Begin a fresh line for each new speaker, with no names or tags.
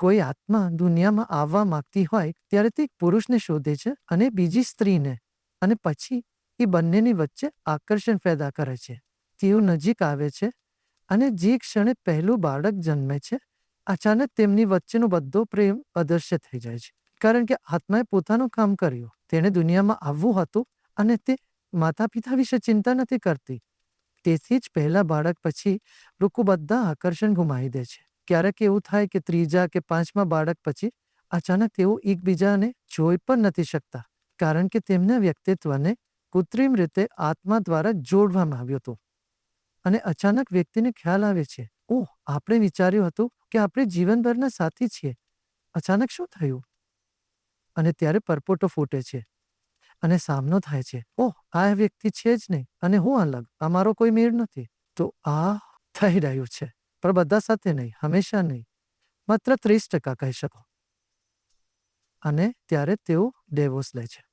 કોઈ આત્મા દુનિયામાં આવવા માંગતી હોય ત્યારે તે પુરુષને શોધે છે અને બીજી સ્ત્રીને. અને પછી એ બંનેની વચ્ચે આકર્ષણ પેદા કરે છે. તેઓ નજીક આવે છે અને જે ક્ષણે પહેલું બાળક જન્મે છે, અચાનક તેમની વચ્ચેનો બધો પ્રેમ અદૃશ્ય થઈ જાય છે. કારણ કે આત્માએ પોતાનું કામ કર્યું. તેણે દુનિયામાં આવવું હતું અને તે માતા પિતા વિશે ચિંતા નથી કરતી. તેથી જ પહેલા બાળક પછી લોકો બધા આકર્ષણ ગુમાવી દે છે. ક્યારેક એવું થાય કે ત્રીજા કે પાંચમા બાળક પછી અચાનક તેઓ એકબીજાને જોઈ પણ નથી શકતા, કારણ કે તેમના વ્યક્તિત્વને કૃત્રિમ રીતે આત્મા દ્વારા જોડવામાં આવ્યું હતું. અને અચાનક વ્યક્તિને ખ્યાલ આવે છે, ઓહ, આપણે વિચાર્યું હતું કે આપણે જીવનભરના સાથી છીએ. અચાનક શું થયું? અને ત્યારે પરપોટો ફૂટે છે અને સામનો થાય છે, ઓહ, આ વ્યક્તિ છે જ નહીં અને હું અલગ, અમારો કોઈ મેળ નથી. તો આ થઈ રહ્યું છે. પણ બધા સાથે નહીં, હંમેશા નહીં. માત્ર ત્રીસ ટકા કહી શકો. અને ત્યારે તેઓ ડેવોર્સ લે છે.